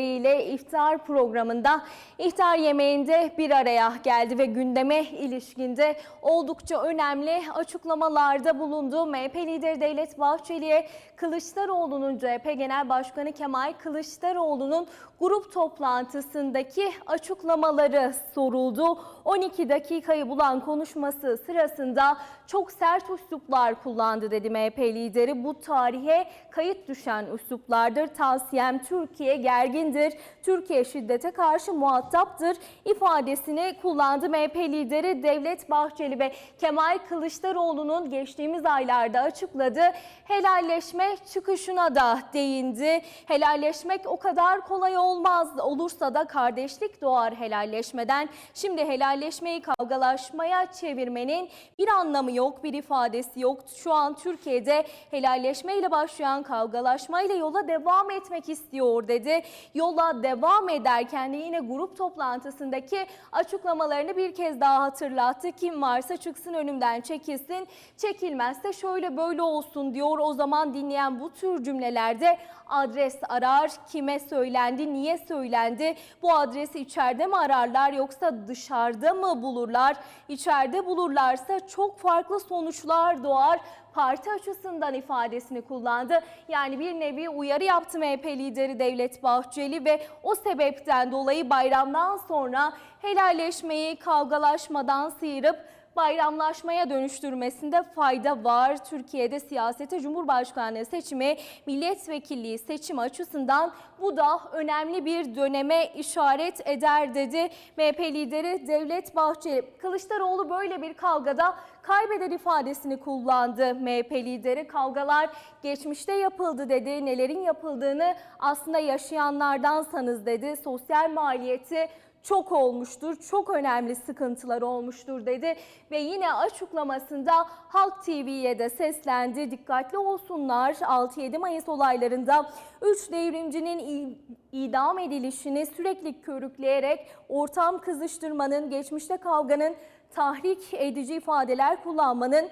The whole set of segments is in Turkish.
very lideriyle iftar programında iftar yemeğinde bir araya geldi ve gündeme ilişkinde oldukça önemli açıklamalarda bulundu. MHP lideri Devlet Bahçeli'ye Kılıçdaroğlu'nun CHP Genel Başkanı Kemal Kılıçdaroğlu'nun grup toplantısındaki açıklamaları soruldu. 12 dakikayı bulan konuşması sırasında çok sert üsluplar kullandı dedi MHP lideri. Bu tarihe kayıt düşen üsluplardır. Tavsiyem Türkiye gergindir. Türkiye şiddete karşı muhataptır ifadesini kullandı. MHP lideri Devlet Bahçeli ve Kemal Kılıçdaroğlu'nun geçtiğimiz aylarda açıkladığı helalleşme çıkışına da değindi. Helalleşmek o kadar kolay olmaz. Olursa da kardeşlik doğar helalleşmeden. Şimdi helalleşmeyi kavgalaşmaya çevirmenin bir anlamı yok, bir ifadesi yok. Şu an Türkiye'de helalleşmeyle başlayan kavgalaşmayla yola devam etmek istiyor dedi. Yola devam ederken de yine grup toplantısındaki açıklamalarını bir kez daha hatırlattı. Kim varsa çıksın önümden çekilsin, çekilmezse şöyle böyle olsun diyor. O zaman dinleyen bu tür cümlelerde adres arar, kime söylendi, niye söylendi, bu adresi içeride mi ararlar yoksa dışarıda mı bulurlar? İçeride bulurlarsa çok farklı sonuçlar doğar parti açısından ifadesini kullandı. Yani bir nevi uyarı yaptı MHP lideri Devlet Bahçeli ve o sebepten dolayı bayramdan sonra helalleşmeyi kavgalaşmadan sıyırıp bayramlaşmaya dönüştürmesinde fayda var. Türkiye'de siyasete Cumhurbaşkanlığı seçimi, milletvekilliği seçimi açısından bu da önemli bir döneme işaret eder dedi. MHP lideri Devlet Bahçeli. Kılıçdaroğlu böyle bir kavgada kaybeder ifadesini kullandı. MHP lideri kavgalar geçmişte yapıldı dedi. Nelerin yapıldığını aslında yaşayanlardansanız dedi. Sosyal maliyeti çok olmuştur, çok önemli sıkıntılar olmuştur dedi ve yine açıklamasında Halk TV'ye de seslendi. Dikkatli olsunlar 6-7 Mayıs olaylarında 3 devrimcinin idam edilişini sürekli körükleyerek ortam kızıştırmanın, geçmişte kavganın tahrik edici ifadeler kullanmanın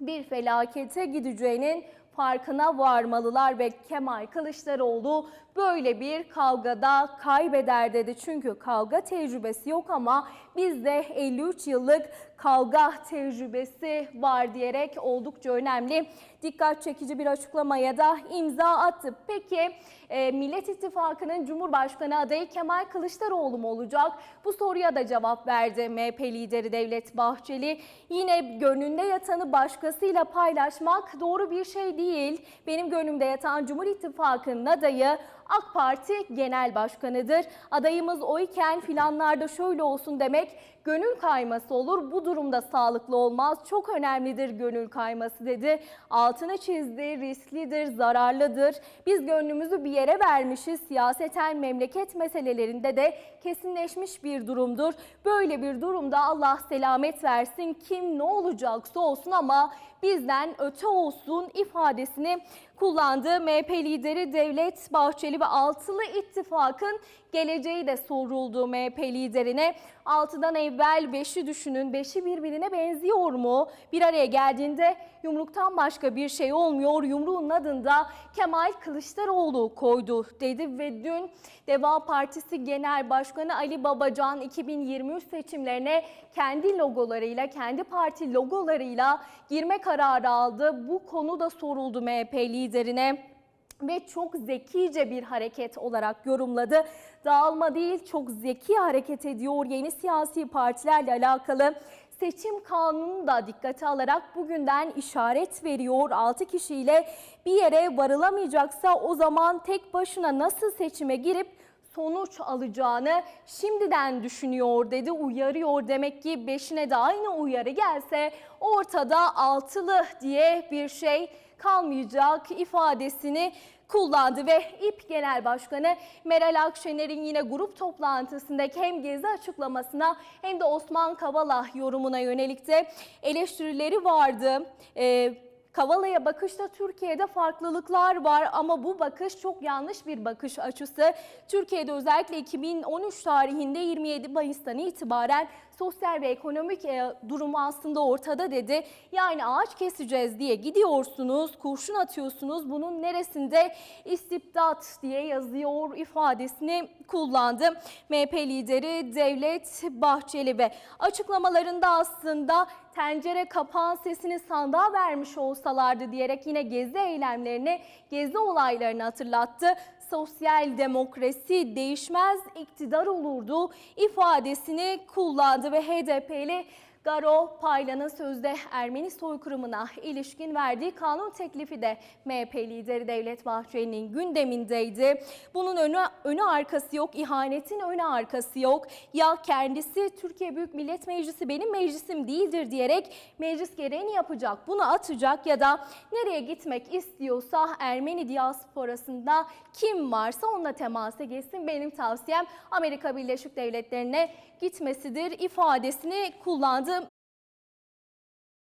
bir felakete gideceğinin farkına varmalılar ve Kemal Kılıçdaroğlu böyle bir kavgada kaybeder dedi. Çünkü kavga tecrübesi yok ama bizde 53 yıllık kavga tecrübesi var diyerek oldukça önemli dikkat çekici bir açıklamaya da imza attı. Peki e, Millet İttifakı'nın Cumhurbaşkanı adayı Kemal Kılıçdaroğlu mu olacak? Bu soruya da cevap verdi MHP lideri Devlet Bahçeli. Yine gönlünde yatanı başkasıyla paylaşmak doğru bir şey değil. Benim gönlümde yatan Cumhur İttifakı'nın adayı AK Parti Genel Başkanı'dır. Adayımız oyken filanlarda şöyle olsun demek gönül kayması olur. Bu durumda sağlıklı olmaz. Çok önemlidir gönül kayması dedi. Altını çizdi, risklidir, zararlıdır. Biz gönlümüzü bir yere vermişiz. Siyaseten memleket meselelerinde de kesinleşmiş bir durumdur. Böyle bir durumda Allah selamet versin. Kim ne olacaksa olsun ama bizden öte olsun ifadesini kullandı. MHP lideri Devlet Bahçeli ve Altılı İttifak'ın geleceği de soruldu MHP liderine. Altıdan evvel 5'i düşünün. 5'i birbirine benziyor mu? Bir araya geldiğinde yumruktan başka bir şey olmuyor. Yumruğun adında Kemal Kılıçdaroğlu koydu dedi ve dün Deva Partisi Genel Başkanı Ali Babacan 2023 seçimlerine kendi logolarıyla, kendi parti logolarıyla girme kararı aldı. Bu konu da soruldu MHP liderine ve çok zekice bir hareket olarak yorumladı. Dağılma değil çok zeki hareket ediyor yeni siyasi partilerle alakalı seçim kanunu da dikkate alarak bugünden işaret veriyor. 6 kişiyle bir yere varılamayacaksa o zaman tek başına nasıl seçime girip sonuç alacağını şimdiden düşünüyor dedi, uyarıyor. Demek ki beşine de aynı uyarı gelse ortada altılı diye bir şey kalmayacak ifadesini kullandı ve İP Genel Başkanı Meral Akşener'in yine grup toplantısındaki hem gezi açıklamasına hem de Osman Kavala yorumuna yönelik de eleştirileri vardı. Ee, Kavala'ya bakışta Türkiye'de farklılıklar var ama bu bakış çok yanlış bir bakış açısı. Türkiye'de özellikle 2013 tarihinde 27 Mayıs'tan itibaren sosyal ve ekonomik e, durumu aslında ortada dedi. Yani ağaç keseceğiz diye gidiyorsunuz, kurşun atıyorsunuz. Bunun neresinde istibdat diye yazıyor ifadesini kullandı. MHP lideri Devlet Bahçeli ve açıklamalarında aslında tencere kapağın sesini sandığa vermiş olsalardı diyerek yine gezi eylemlerini, gezi olaylarını hatırlattı. Sosyal demokrasi değişmez iktidar olurdu ifadesini kullandı ve HDP'li Garo Paylan'ın sözde Ermeni soykırımına ilişkin verdiği kanun teklifi de MHP lideri Devlet Bahçeli'nin gündemindeydi. Bunun önü, önü arkası yok, ihanetin önü arkası yok. Ya kendisi Türkiye Büyük Millet Meclisi benim meclisim değildir diyerek meclis gereğini yapacak, bunu atacak ya da nereye gitmek istiyorsa Ermeni diasporasında kim varsa onunla temasa geçsin. Benim tavsiyem Amerika Birleşik Devletleri'ne gitmesidir ifadesini kullandı.